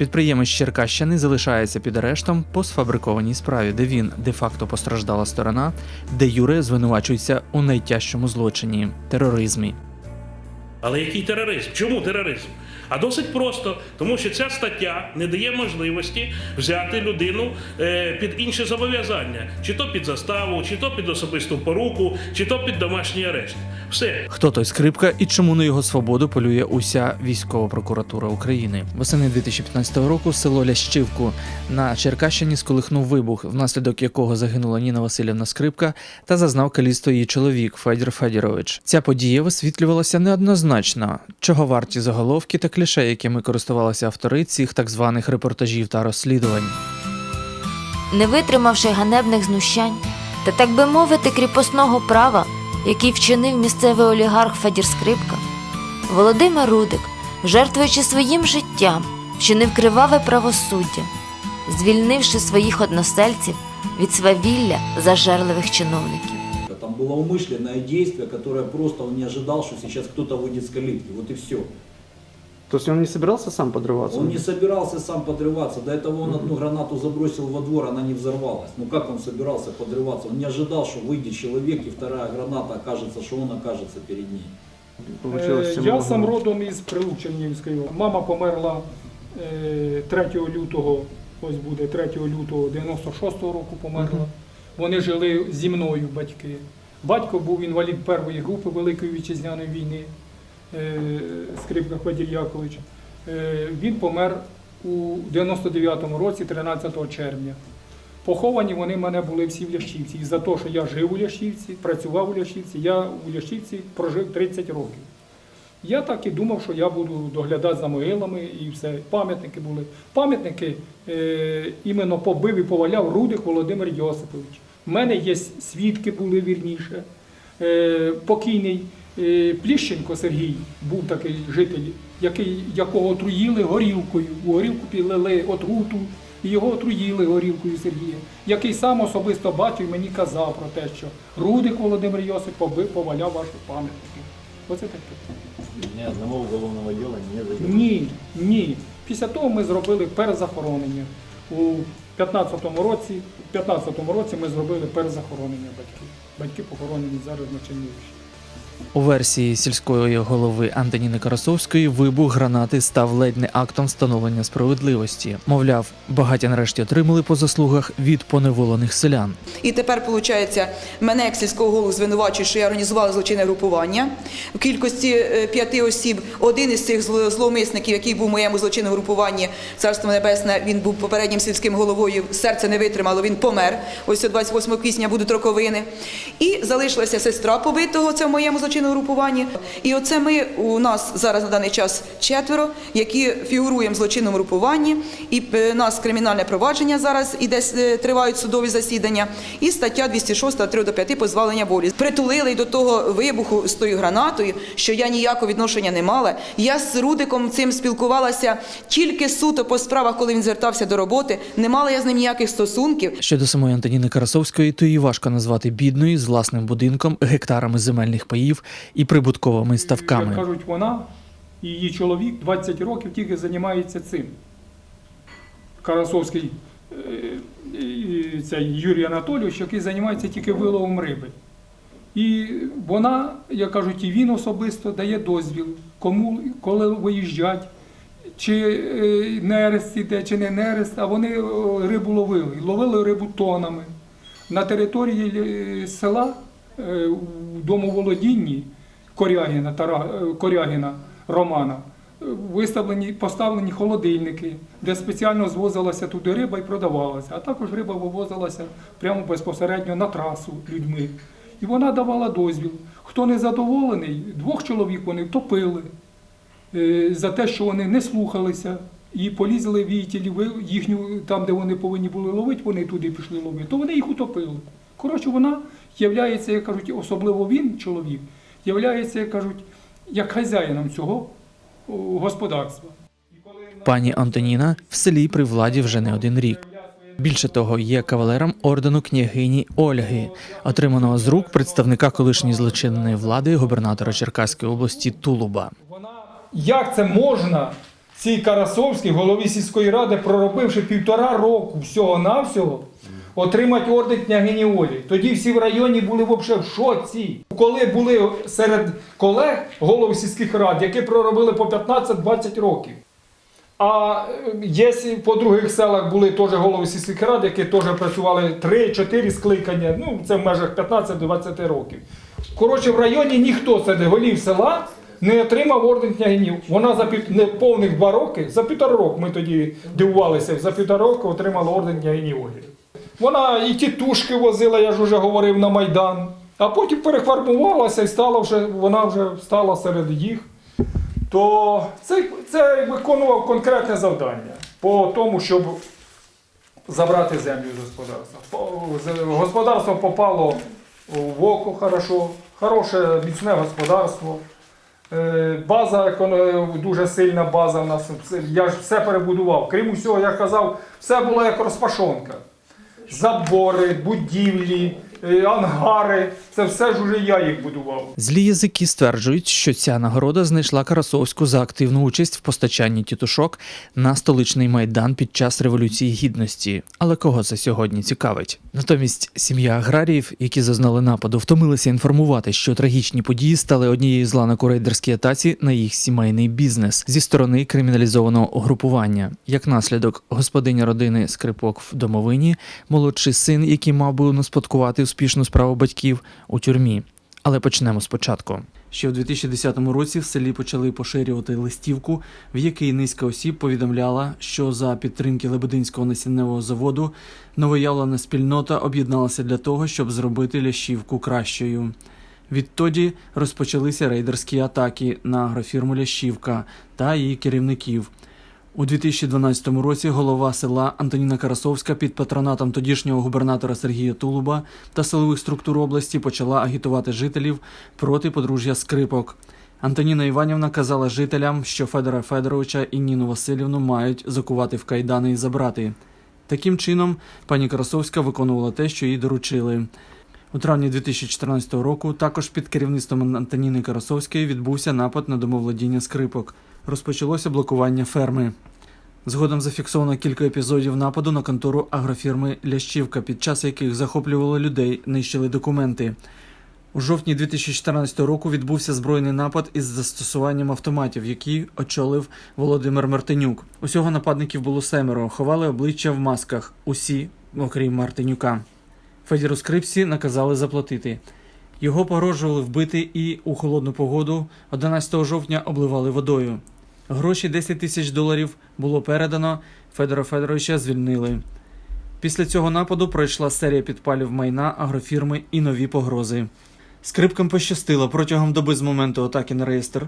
Підприємець Черкащини залишається під арештом по сфабрикованій справі, де він де-факто постраждала сторона, де Юре звинувачується у найтяжчому злочині тероризмі. Але який тероризм? Чому тероризм? А досить просто, тому що ця стаття не дає можливості взяти людину е, під інше зобов'язання, чи то під заставу, чи то під особисту поруку, чи то під домашній арешт. Все. Хто той скрипка і чому на його свободу полює уся військова прокуратура України? Восени 2015 року село Лящівку на Черкащині сколихнув вибух, внаслідок якого загинула Ніна Васильівна Скрипка та зазнав калісто її чоловік Федір Федірович. Ця подія висвітлювалася неоднозначно, чого варті заголовки та кліше, якими користувалися автори цих так званих репортажів та розслідувань. не витримавши ганебних знущань та, так би мовити, кріпосного права, який вчинив місцевий олігарх Федір Скрипка, Володимир Рудик, жертвуючи своїм життям, вчинив криваве правосуддя, звільнивши своїх односельців від свавілля зажерливих чиновників Там было умышленное действие, которое просто он не ожидал, что сейчас кто-то выйдет с калитки. Вот и все. То есть он не собирался сам подрываться? Он не собирался сам подрываться. До этого он одну гранату забросил во двор, она не взорвалась. Ну как он собирался подрываться? Он не ожидал, что выйдет человек и вторая граната окажется, что он окажется перед ней. Получилось Е, всё Я много. сам родом із Прилук Чернігівської. Мама померла е, 3 лютого, ось буде 3 лютого 96-го року померла. Вони жили зі мною, батьки. Батько був інвалід першої групи Великої вітчизняної війни, е, Скрипка Федір Якович. Е, Він помер у 99-му році, 13 червня. Поховані вони в мене були всі в Лящівці. І за те, що я жив у Лящівці, працював у Лящівці, я у Лящівці прожив 30 років. Я так і думав, що я буду доглядати за могилами і все. Пам'ятники були. Пам'ятники е, іменно побив і поваляв Рудик Володимир Йосипович. У мене є свідки були вірніше. Е, покійний е, Пліщенко Сергій був такий житель, який, якого отруїли горілкою. У горілку підлили отруту, і його отруїли горілкою Сергія, який сам особисто бачив і мені казав про те, що Рудик Володимир Йосип побив, поваляв ваші пам'ятники. Оце таке. Ни одного уголовного дела не. Ні, ні. Після того ми зробили перезахоронення. У 15-му році, в 15-му році ми зробили перезахоронення батьків. Батьки похоронені зараз на Чернігівщині. У версії сільської голови Антоніни Карасовської вибух гранати став ледь не актом встановлення справедливості. Мовляв, багаті нарешті отримали по заслугах від поневолених селян. І тепер, виходить, мене як сільського голову звинувачують, що я організувала злочинне групування в кількості е, п'яти осіб. Один із цих зловмисників, який був в моєму злочинному групуванні, царство небесне, він був попереднім сільським головою. Серце не витримало, він помер. Ось 28 квітня будуть роковини. І залишилася сестра побитого. Це в моєму злочинному групуванні. І оце ми у нас зараз на даний час четверо, які фігуруємо в злочинному групуванні. І е, у нас кримінальне провадження зараз іде е, тривають судові засідання. І стаття 206 3 до 5 позбавлення волі. Притулили до того вибуху з тою гранатою, що я ніякого відношення не мала. Я з Рудиком цим спілкувалася тільки суто по справах, коли він звертався до роботи. Не мала я з ним ніяких стосунків. Щодо самої Антоніни Карасовської, то її важко назвати бідною з власним будинком, гектарами земельних паїв і прибутковими Як ставками. кажуть, вона і її чоловік 20 років тільки займається цим. Карасовський е, і цей Юрій Анатолійович, який займається тільки виловом риби. І вона, як кажуть, і він особисто дає дозвіл, кому, коли виїжджать, чи е, нерест іде, чи не нерест, а вони е, рибу ловили. Ловили рибу тонами. На території села у домоволодінні Корягіна, Тара, е, Корягіна Романа е, виставлені, поставлені холодильники, де спеціально звозилася туди риба і продавалася. А також риба вивозилася прямо безпосередньо на трасу людьми. І вона давала дозвіл. Хто не задоволений, двох чоловік вони втопили е, за те, що вони не слухалися. І полізли вітілі, їхню, там, де вони повинні були ловити, вони туди пішли ловити, то вони їх утопили. Коротше, вона являється, як кажуть, особливо він, чоловік, являється, як кажуть, як хазяїном цього господарства. Пані Антоніна в селі при владі вже не один рік. Більше того, є кавалером ордену княгині Ольги, отриманого з рук представника колишньої злочинної влади губернатора Черкаської області Тулуба. Як це можна цій Карасовській, голові сільської ради, проробивши півтора року всього-навсього, отримати орден княгині Олі. Тоді всі в районі були взагалі в шоці. Коли були серед колег голови сільських рад, які проробили по 15-20 років. А е, є по других селах були теж голови сільських рад, які теж працювали 3-4 скликання, ну це в межах 15-20 років. Коротше, в районі ніхто серед голів села не отримав орден княгинів. Вона за пів... не повних два роки, за півтора року ми тоді дивувалися, за півтора року отримала орден княгині Ольги. Вона і тітушки возила, я ж вже говорив, на Майдан. А потім перефарбувалася і стала вже, вона вже стала серед їх то цей, це виконував конкретне завдання по тому, щоб забрати землю з господарства. Господарство попало в око хорошо, хороше міцне господарство. Е, База дуже сильна база в нас. Я ж все перебудував. Крім усього, я казав, все було як розпашонка. Забори, будівлі, ангари. Це все ж уже я їх будував. Злі язики стверджують, що ця нагорода знайшла Карасовську за активну участь в постачанні тітушок на столичний майдан під час революції гідності. Але кого це сьогодні цікавить? Натомість сім'я аграріїв, які зазнали нападу, втомилися інформувати, що трагічні події стали однією з ланок у рейдерській атаці на їх сімейний бізнес зі сторони криміналізованого угрупування. Як наслідок, господиня родини Скрипок в домовині, молодший син, який мав би успадкувати успішну справу батьків, у тюрмі. Але почнемо спочатку. Ще в 2010 році в селі почали поширювати листівку, в якій низка осіб повідомляла, що за підтримки Лебединського насінневого заводу новоявлена спільнота об'єдналася для того, щоб зробити лящівку кращою. Відтоді розпочалися рейдерські атаки на агрофірму Лящівка та її керівників. У 2012 році голова села Антоніна Карасовська під патронатом тодішнього губернатора Сергія Тулуба та силових структур області почала агітувати жителів проти подружжя скрипок. Антоніна Іванівна казала жителям, що Федора Федоровича і Ніну Васильівну мають закувати в кайдани і забрати. Таким чином, пані Карасовська виконувала те, що їй доручили. У травні 2014 року також під керівництвом Антоніни Карасовської відбувся напад на домовладіння скрипок. Розпочалося блокування ферми. Згодом зафіксовано кілька епізодів нападу на контору агрофірми Лящівка, під час яких захоплювали людей, нищили документи. У жовтні 2014 року відбувся збройний напад із застосуванням автоматів, який очолив Володимир Мартинюк. Усього нападників було семеро, ховали обличчя в масках, усі, окрім Мартинюка. Федіру Скрипсі наказали заплатити. Його погрожували вбити і у холодну погоду 11 жовтня обливали водою. Гроші 10 тисяч доларів було передано, Федора Федоровича звільнили. Після цього нападу пройшла серія підпалів майна агрофірми і нові погрози. Скрипкам пощастило протягом доби з моменту атаки на реєстр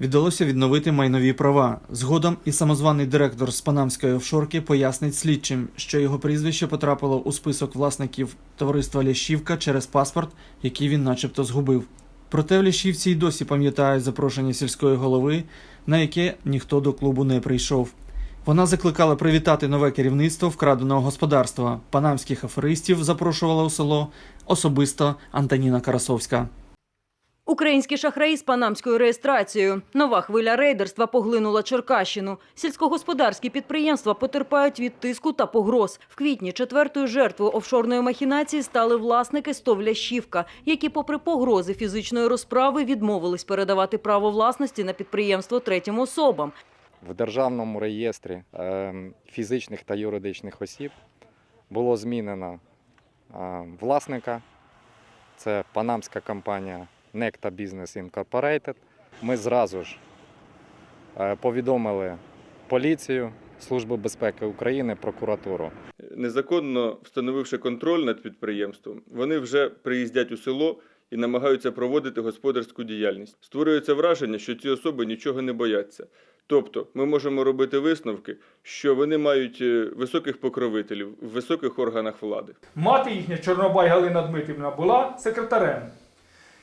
віддалося відновити майнові права. Згодом і самозваний директор з панамської офшорки пояснить слідчим, що його прізвище потрапило у список власників товариства Лящівка через паспорт, який він начебто згубив. Проте в Лящівці й досі пам'ятають запрошення сільської голови, на яке ніхто до клубу не прийшов. Вона закликала привітати нове керівництво вкраденого господарства. Панамських аферистів запрошувала у село особисто Антоніна Карасовська. Українські шахраї з панамською реєстрацією. Нова хвиля рейдерства поглинула Черкащину. Сільськогосподарські підприємства потерпають від тиску та погроз. В квітні четвертою жертвою офшорної махінації стали власники стовля Щівка, які, попри погрози фізичної розправи, відмовились передавати право власності на підприємство третім особам. В державному реєстрі е, фізичних та юридичних осіб було змінено е, власника. Це панамська компанія Necta Business Incorporated. Ми зразу ж е, повідомили поліцію, Службу безпеки України, прокуратуру. незаконно встановивши контроль над підприємством, вони вже приїздять у село і намагаються проводити господарську діяльність. Створюється враження, що ці особи нічого не бояться. Тобто, ми можемо робити висновки, що вони мають е, високих покровителів в високих органах влади. Мати їхня Чорнобай Галина Дмитрівна була секретарем.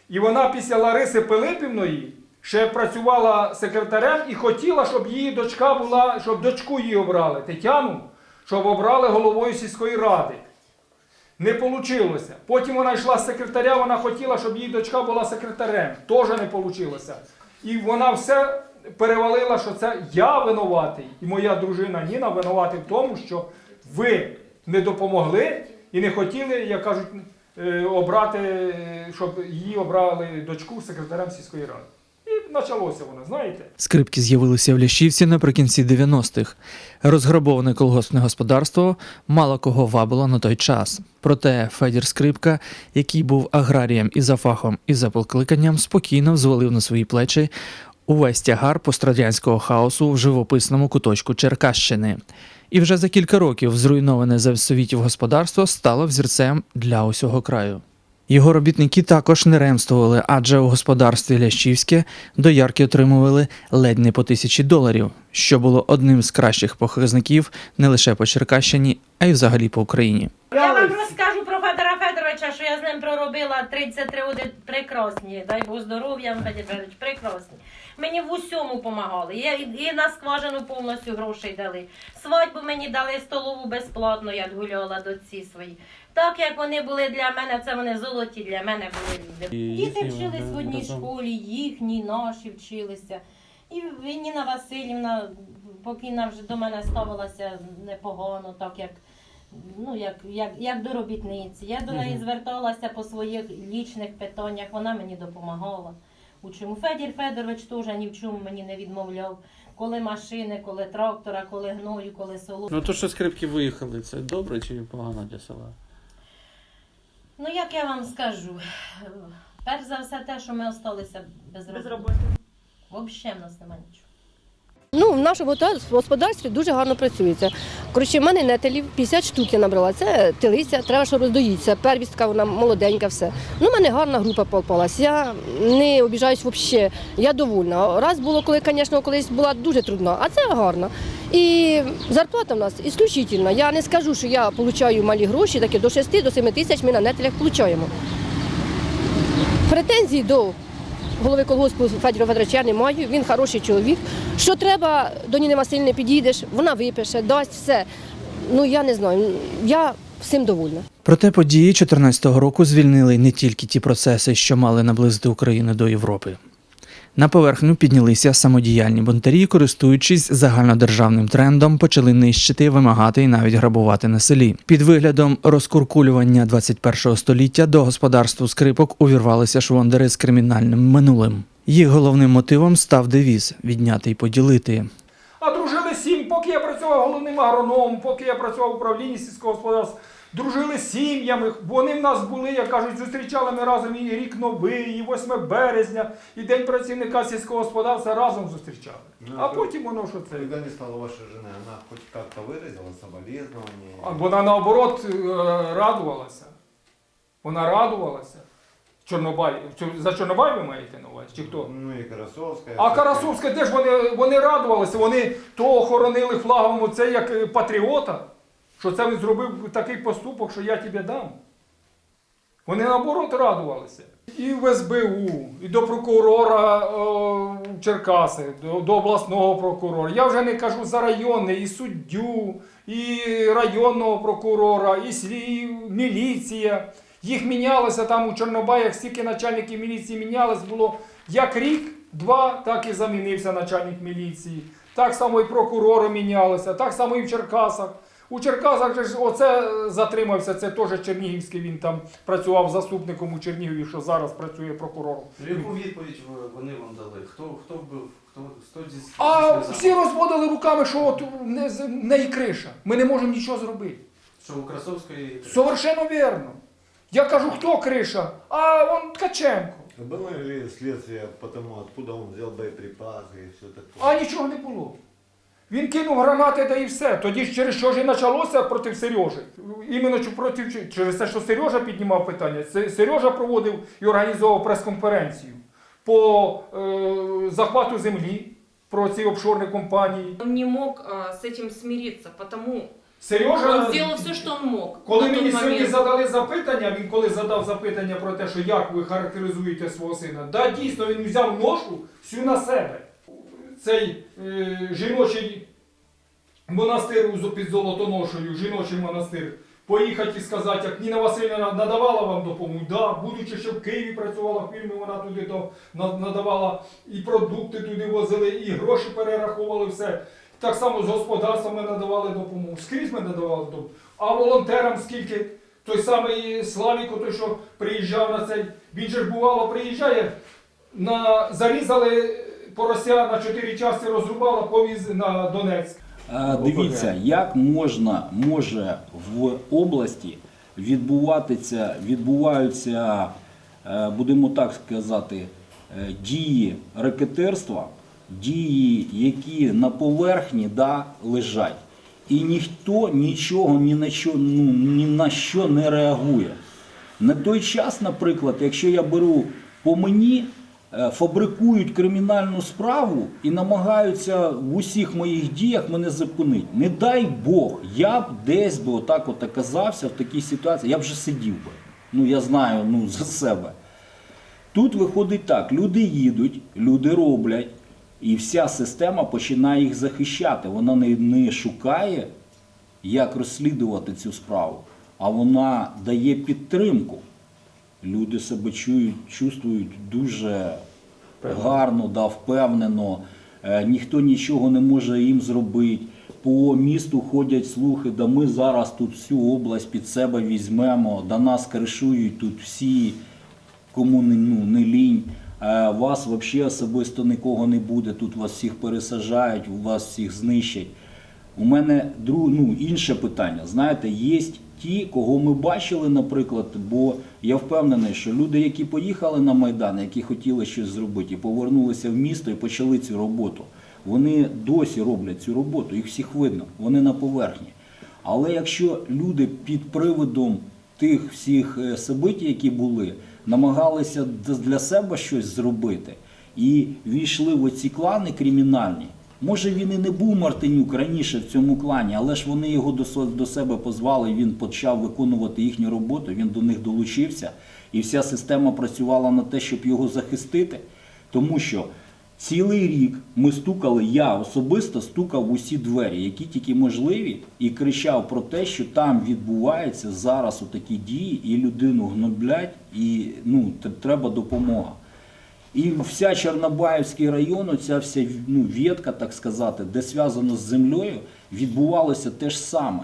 І вона після Лариси Пилипівної ще працювала секретарем і хотіла, щоб її дочка була, щоб дочку її обрали, Тетяну, щоб обрали головою сільської ради. Не вийшло. Потім вона йшла з секретаря, вона хотіла, щоб її дочка була секретарем. Теж не вийшло. І вона все перевалила, що це я винуватий, і моя дружина Ніна винуватий в тому, що ви не допомогли і не хотіли, як кажуть, обрати, е, щоб її обрали дочку секретарем сільської ради. І почалося воно, знаєте. Скрипки з'явилися в Лящівці наприкінці 90-х. Розграбоване колгоспне господарство мало кого вабило на той час. Проте Федір Скрипка, який був аграрієм і за фахом, і за покликанням, спокійно взвалив на свої плечі увесь тягар пострадянського хаосу в живописному куточку Черкащини. І вже за кілька років зруйноване за совітів господарство стало взірцем для усього краю. Його робітники також не ремствували, адже у господарстві Лящівське доярки отримували ледь не по тисячі доларів, що було одним з кращих показників не лише по Черкащині, а й взагалі по Україні. Я вам розкажу про Федора Федоровича, що я з ним проробила 33 роки прекрасні. Дай Бог здоров'я, Федір Федорович, прекрасні. Мені в усьому допомагали. Я і, і на скважину повністю грошей дали. Свадьбу мені дали столову безплатно, я гуляла до ці свої. Так як вони були для мене, це вони золоті для мене були люди. Діти вчились в одній школі, їхні, наші вчилися. І Ніна Васильівна покійна вже до мене ставилася непогано, так як ну, як, як, як до робітниці. Я до неї зверталася по своїх лічних питаннях, вона мені допомагала. У чому Федір Федорович теж ні в чому мені не відмовляв. Коли машини, коли трактора, коли гною, коли соло. Ну то, що скрипки виїхали, це добре чи погано для села? Ну як я вам скажу, перш за все те, що ми залишилися без роботи. Взагалі в нас немає нічого. Ну, в нашому господарстві дуже гарно працюється. Коротше, в мене нетелів 50 штук я набрала. Це телиця, треба, що роздоїться. Первістка, вона молоденька, все. Ну, в мене гарна група попалась. Я не обіжаюсь взагалі. Я довольна. Раз було, коли, звісно, колись була дуже трудна, а це гарно. І зарплата в нас ісключительна. Я не скажу, що я отримую малі гроші, такі до 6 до 7 тисяч ми на нетелях отримуємо. Претензій до голови колгоспу Федора Федоровича немає. Він хороший чоловік. Що треба, до Ніни Васильівни підійдеш, вона випише, дасть все. Ну я не знаю. Я всім довольна. Проте події 2014 року звільнили не тільки ті процеси, що мали наблизити Україну до Європи. На поверхню піднялися самодіяльні бунтарі, користуючись загальнодержавним трендом, почали нищити, вимагати і навіть грабувати на селі. Під виглядом розкуркулювання 21 століття до господарству скрипок увірвалися швондери з кримінальним минулим. Їх головним мотивом став девіз відняти й поділити. А дружили сім, поки я працював головним агрономом, поки я працював в управлінні сільського господарства, дружили з сім'ями. Вони в нас були, як кажуть, зустрічали ми разом і рік новий, і 8 березня, і День працівника сільського господарства разом зустрічали. А потім воно що це? Когда не стала вашей жены, она хоть как-то выразила соболезнования? Вона наоборот е, радувалася. Вона радувалася. Чорнобай. За Чорнобай ви маєте на увазі? Чи хто? Ну и Карасовская. А Карасовська де ж вони, вони радувалися, вони то охоронили флагом оце як е, патріота, що це він зробив такий поступок, що я тобі дам. Вони наоборот радувалися. І в СБУ, і до прокурора о, Черкаси, до, до обласного прокурора. Я вже не кажу за районний, і суддю, і районного прокурора, і слів, міліція. Їх мінялося там у Чорнобаях, стільки начальників міліції мінялось, було як рік, два, так і замінився начальник міліції. Так само і прокурори мінялися, так само і в Черкасах. У Черкасах же ж оце е, затримався, це теж Чернігівський, він там працював заступником у Чернігові, що зараз працює прокурором. Яку відповідь вони вам дали? Хто, хто вбив? Хто, хто зі А всі розводили руками, що от не, в неї криша. Ми не можемо нічого зробити. Що у Красовської Совершенно вірно. Я кажу, хто криша? А он Ткаченко. Было ли следствие по тому, откуда он взял боеприпасы и все такое? А нічого не було. Він кинув гранати да і все. Тоді ж через що ж і почалося проти Сережі. Іменно проти через те, що Сережа піднімав питання. Сережа проводив і організовував прес-конференцію по е, захвату землі про ці офшорні компанії. Он не мог с этим смириться, потому Сережа, все, что он мог. коли мені сьогодні задали запитання, він коли задав запитання про те, що як ви характеризуєте свого сина, да, дійсно він взяв ношу всю на себе. Цей е, жіночий монастир під Золотоношею, жіночий монастир поїхати і сказати, як Ніна Васильівна надавала вам допомогу. Да, будучи, що в Києві працювала в вона туди то надавала і продукти туди возили, і гроші перераховували все. Так само з господарством ми надавали допомогу. Скрізь ми надавали допомогу. А волонтерам скільки? Той самий Славіко, той, що приїжджав на цей, він же ж бувало приїжджає, на, зарізали порося на чотири частини, розрубала, повіз на Донецьк. Е, Дивіться, як можна може в області відбуватися, відбуваються, е, будемо так сказати, е, дії рекетерства, дії, які на поверхні да, лежать. І ніхто нічого ні на що, ну, ні на що не реагує. На той час, наприклад, якщо я беру по мені, фабрикують кримінальну справу і намагаються в усіх моїх діях мене зупинити. Не дай Бог, я б десь би отак от оказався в такій ситуації, я б вже сидів би. Ну я знаю ну, за себе. Тут виходить так: люди їдуть, люди роблять, і вся система починає їх захищати. Вона не, не шукає, як розслідувати цю справу, а вона дає підтримку. Люди себе чують, чувствують дуже гарно, да, впевнено. Е, ніхто нічого не може їм зробити. По місту ходять слухи, да ми зараз тут всю область під себе візьмемо, да нас кришують тут всі, кому не, ну, не лінь. Е, вас взагалі особисто нікого не буде, тут вас всіх пересаджають, вас всіх знищать. У мене ну, інше питання. Знаєте, є ті, кого ми бачили, наприклад, бо я впевнений, що люди, які поїхали на Майдан, які хотіли щось зробити, і повернулися в місто і почали цю роботу, вони досі роблять цю роботу, їх всіх видно, вони на поверхні. Але якщо люди під приводом тих всіх е, событій, які були, намагалися для себе щось зробити і війшли в оці клани кримінальні, може він і не був Мартинюк раніше в цьому клані, але ж вони його до, себе позвали, він почав виконувати їхню роботу, він до них долучився, і вся система працювала на те, щоб його захистити. Тому що цілий рік ми стукали, я особисто стукав в усі двері, які тільки можливі, і кричав про те, що там відбуваються зараз отакі дії, і людину гноблять, і ну, треба допомога. І вся Чорнобаївський район, оця вся ну, ветка, так сказати, де зв'язано з землею, відбувалося те ж саме.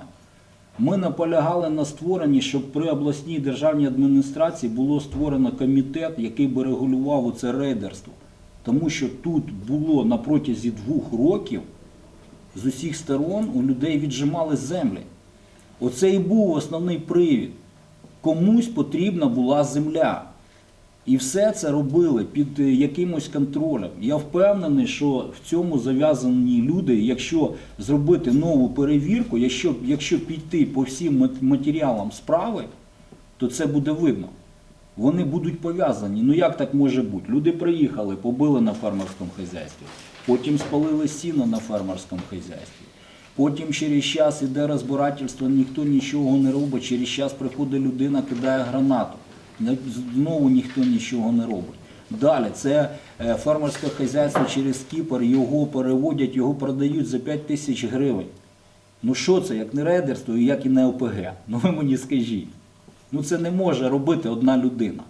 Ми наполягали на створенні, щоб при обласній державній адміністрації було створено комітет, який би регулював оце рейдерство. Тому що тут було на протязі двох років з усіх сторон у людей віджимали землі. Оце і був основний привід. Комусь потрібна була земля. І все це робили під е, якимось контролем. Я впевнений, що в цьому зав'язані люди, якщо зробити нову перевірку, якщо, якщо піти по всім матеріалам справи, то це буде видно. Вони будуть пов'язані. Ну як так може бути? Люди приїхали, побили на фермерському хазяйстві, потім спалили сіно на фермерському хазяйстві. Потім через час іде розбирательство, ніхто нічого не робить. Через час приходить людина, кидає гранату. Знову ніхто нічого не робить. Далі це е, фермерське хазяйство через Кіпр, його переводять, його продають за 5 тисяч гривень. Ну що це, як не рейдерство як і не ОПГ? Ну ви мені скажіть. Ну це не може робити одна людина.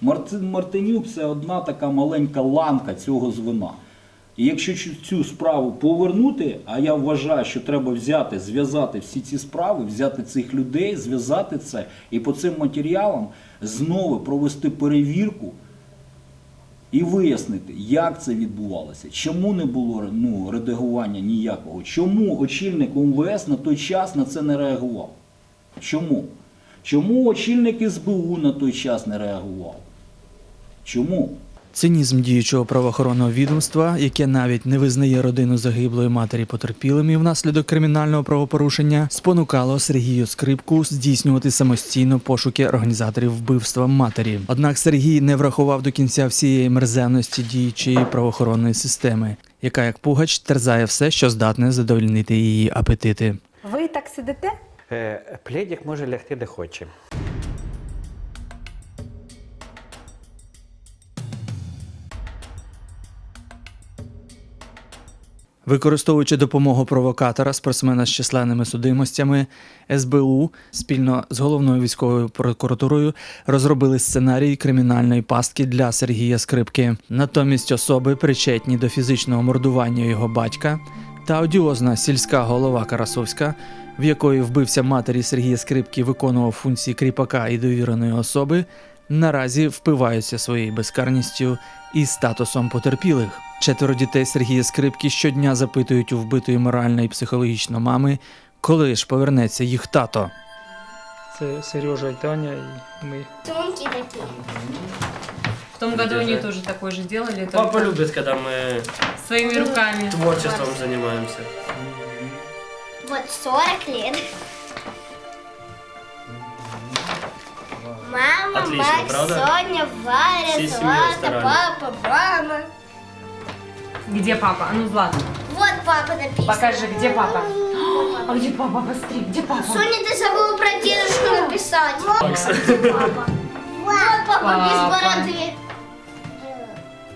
Мартин Мартинюк це одна така маленька ланка цього звина. І якщо цю справу повернути, а я вважаю, що треба взяти, зв'язати всі ці справи, взяти цих людей, зв'язати це і по цим матеріалам знову провести перевірку і вияснити, як це відбувалося, чому не було ну, редагування ніякого, чому очільник МВС на той час на це не реагував. Чому? Чому очільник СБУ на той час не реагував? Чому? Цинізм діючого правоохоронного відомства, яке навіть не визнає родину загиблої матері потерпілими внаслідок кримінального правопорушення, спонукало Сергію Скрипку здійснювати самостійно пошуки організаторів вбивства матері. Однак Сергій не врахував до кінця всієї мерзенності діючої правоохоронної системи, яка як пугач терзає все, що здатне задовольнити її апетити. Ви так сидите? Е, Пледик може лягти де хоче. Використовуючи допомогу провокатора, спортсмена з численними судимостями, СБУ спільно з головною військовою прокуратурою розробили сценарій кримінальної пастки для Сергія Скрипки. Натомість особи, причетні до фізичного мордування його батька, та одіозна сільська голова Карасовська, в якої вбився матері Сергія Скрипки виконував функції кріпака і довіреної особи, наразі впиваються своєю безкарністю і статусом потерпілих. Четверо дітей Сергія Скрипки щодня запитують у вбитої морально і психологічно мами, коли ж повернеться їх тато. Це Сережа і Таня, і ми. В том году они тоже такой же делали, Папа только любит, когда мы своими руками. творчеством занимаемся. Вот 40 лет. Мама, Отлично, Макс, правда? Соня, Варя, Всей семьей Злата, старались. папа, мама. Где папа? А ну, Злата, Вот папа написан. покажи, где папа? А где папа? Быстрее, где папа? Соня, ты забыла про дедушку написать. Вот папа. Вот папа без бороды.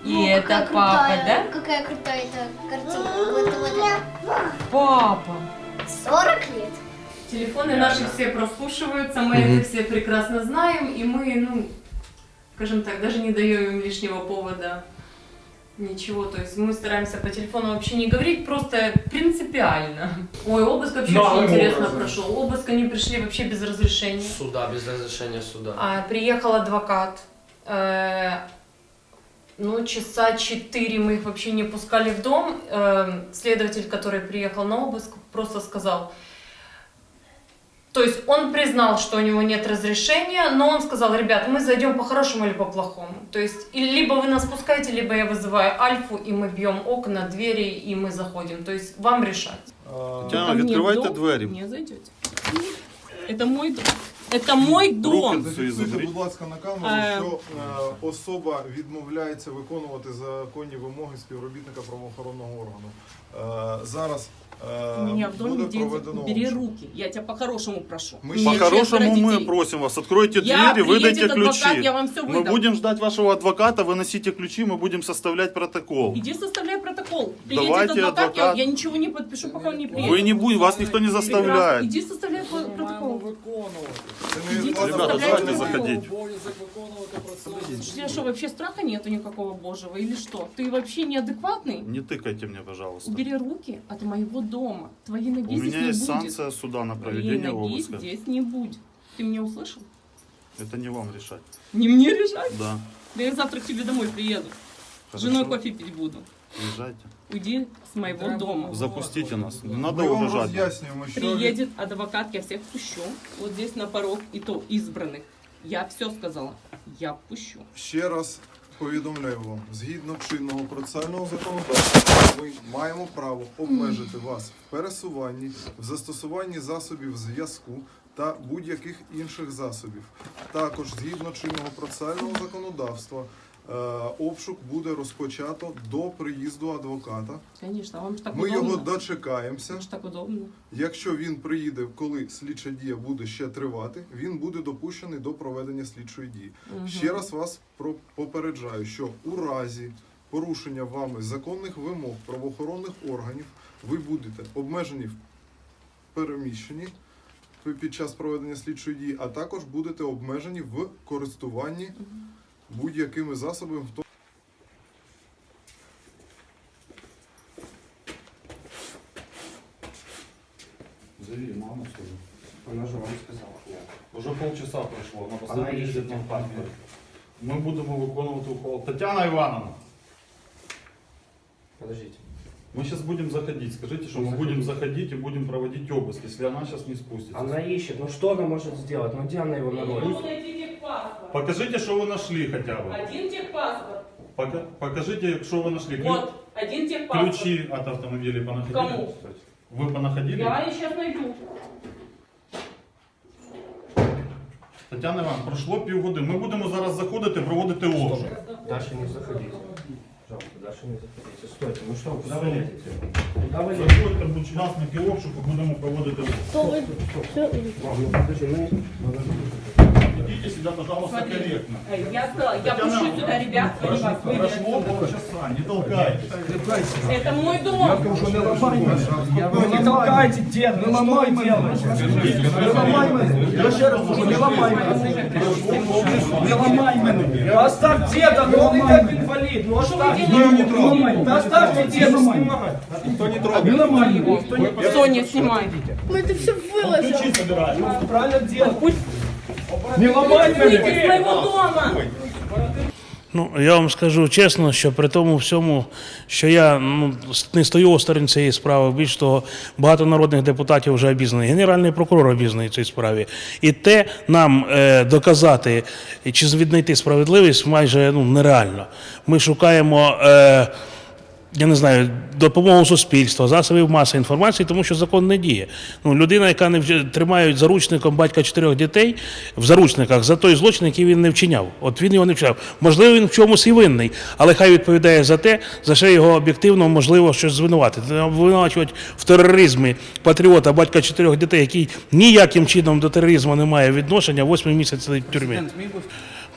И Ну, это папа, крутая, да? Какая крутая эта картинка. Вот, вот это. Папа. 40 лет. Телефоны наши все прослушиваются, мы это все прекрасно знаем, и мы, ну, скажем так, даже не даем им лишнего повода. Ничего, то есть мы стараемся по телефону вообще не говорить, просто принципиально. Ой, обыск вообще Да, очень мы интересно можем. прошел. Обыск они пришли вообще без разрешения. Суда, без разрешения суда. А, приехал адвокат. Э, ну, часа четыре мы их вообще не пускали в дом. Э, следователь, который приехал на обыск, просто сказал. То есть он признал, что у него нет разрешения, но он сказал, ребят, мы зайдем по-хорошему или по-плохому. То есть и либо вы нас пускаете, либо я вызываю Альфу, и мы бьем окна, двери, и мы заходим. То есть вам решать. Тетяна, відкривайте двері. Не зайдете. Это мой дом. Это мой дом. Зафіксуйте, будь ласка, на камеру, Е. що е, особа відмовляється виконувати законні вимоги співробітника правоохоронного органу. Е, зараз е, буде проведено обшук. руки. Я тебя по-хорошему прошу. Мы По-хорошему мы просим вас, откройте двери, выдайте ключи. вам все Мы будем ждать вашего адвоката, вы носите ключи, мы будем составлять протокол. Иди составляй протокол. Давайте адвокат. я ничего не подпишу, пока он не Вы не будете, вас никто не заставляет. Иди составляй протокол. Ребята, давайте заходить. У тебя что, вообще страха нету никакого божьего или что? Ты вообще неадекватный? Не тыкайте мне, пожалуйста. Убери руки от моего дома. Твои ноги У здесь меня не есть будет. санкция суда на Твоей проведение ноги обыска. здесь не будет. Ты меня услышал? Это не вам решать. Не мне решать? Да. Да я завтра к тебе домой приеду. С Хорошо. женой кофе пить буду. Приезжайте. Уйди с моего дома. Запустите нас. Не надо роз'яснюємо, що Приедет адвокат, я всех пущу. Вот здесь на порог, и то избранных. Я все сказала. Я пущу. ще раз повідомляю вам, згідно чинного процесуального законодавства, ми маємо право обмежити вас в пересуванні, в застосуванні засобів зв'язку та будь-яких інших засобів. Також згідно чинного процесуального законодавства. Е, Обшук буде розпочато до приїзду адвоката. А вам же так Ми удобно. його дочекаємося. Вам же так удобно. Якщо він приїде, коли слідча дія буде ще тривати, він буде допущений до проведення слідчої дії. Мгм. Ще раз вас попереджаю, що у разі порушення вами законних вимог правоохоронних органів ви будете обмежені в переміщенні під час проведення слідчої дії, а також будете обмежені в користуванні будь-якими засобами, в тому Зови маму, скажи. Она же вам сказала. Уже полчаса пройшло, вона Вона постійно їздить їздить на на парк. парк. Ми будемо виконувати ухвалу. Тетяна Ивановна, Подождите. мы сейчас будем заходить. Скажите, что Мы мы будем заходим. заходить и будем проводить обыск, если она сейчас не спустится. Она ищет. Ну что она может сделать? Ну где она его находит? найти техпаспорт. Покажите, что вы нашли хотя бы. Один техпаспорт. Пока- покажите, что вы нашли. Вот, один техпаспорт. Ключи от автомобиля понаходили? Кому? Вы понаходили? Я их сейчас найду. Тетяна Івановна, пройшло півгодини. Ми будемо зараз заходити, проводити обшук. Дальше не заходите. Пожалуйста, дальше не заходите. Стойте. Ну что, куда Стоп. вы лезете? Куда вы лезете? Заходьте в учасники обшуку, будемо проводити обшук. Мам, ну подожди, ну не- Ведите себя, пожалуйста, корректно. Я, я Татьяна, пущу сюда ребят, они Прошло, вас выведут прошло отсюда. полчаса, не толкайтесь. Это мой дом. Не толкайте, дед, не ломай Не ломай мене. Я ще раз кажу, не ламай мене. Не ламай мене. Та оставь деда, ну он і так інвалід. Ну оставь. Не трогай. Та оставьте деда знімати. Никто не трогает. Не ламай його. Соня, снимай. Мы это все выложим. Ключи собирай. Правильно делай. Не ламай мене. из моего дома. Ну, я вам скажу чесно, що при тому всьому, що я ну, не стою осторонь цієї справи, більш того, багато народних депутатів вже обізнані, генеральний прокурор обізнаний в цій справі. І те нам е, доказати чи віднайти справедливість майже ну, нереально. Ми шукаємо. Е, я не знаю, допомогу суспільства, засобів маси інформації, тому що закон не діє. Ну, людина, яка не вж- тримають заручником батька чотирьох дітей в заручниках за той злочин, який він не вчиняв. От він його не вчиняв. Можливо, він в чомусь і винний, але хай відповідає за те, за що його об'єктивно можливо щось звинуватити. Обвинувачувати в тероризмі патріота, батька чотирьох дітей, який ніяким чином до тероризму не має відношення, восьмий місяць в тюрмі.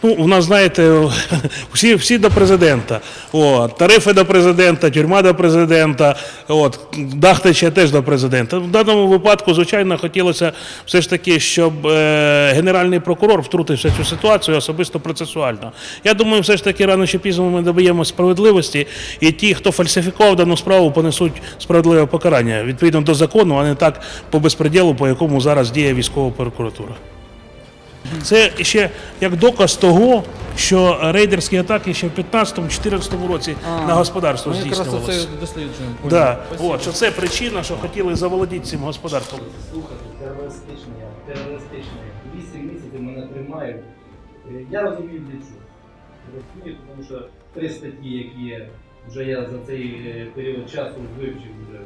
Ну, у нас, знаєте, всі, всі до президента. От, тарифи до президента, тюрма до президента, от, дах тече теж до президента. В даному випадку, звичайно, хотілося все ж таки, щоб е, генеральний прокурор втрутився в цю ситуацію особисто процесуально. Я думаю, все ж таки рано чи пізно ми доб'ємо справедливості, і ті, хто фальсифікував дану справу, понесуть справедливе покарання відповідно до закону, а не так по безпреділу, по якому зараз діє військова прокуратура. Це ще як доказ того, що рейдерські атаки ще в 15-14 році на господарство Ми якраз здійснювалися. це досліджуємо. Да. От, що це причина, що хотіли заволодіти цим господарством. Слухайте, терористичні, терористичні. Вісім місяців мене тримають. Е, Я розумію для чого. Розумію, тому що три статті, які вже я за цей е, період часу вивчив вже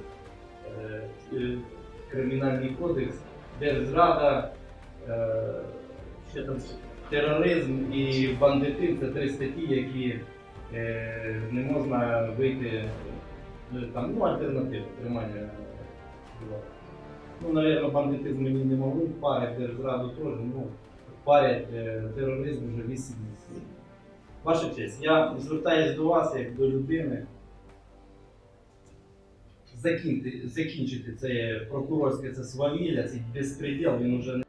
е, е, Кримінальний кодекс, держзрада, е, там тероризм і бандитизм це три статті, які е, не можна вийти е, там, ну, альтернативу тримання. Ну, наверное, бандитизм мені не могли парять держзраду теж, ну, парять е, тероризм вже 8 місяців. Ваша честь, я звертаюсь до вас як до людини. Закінчити, закінчити це прокурорське це свавілля, цей безпреділ, він уже не.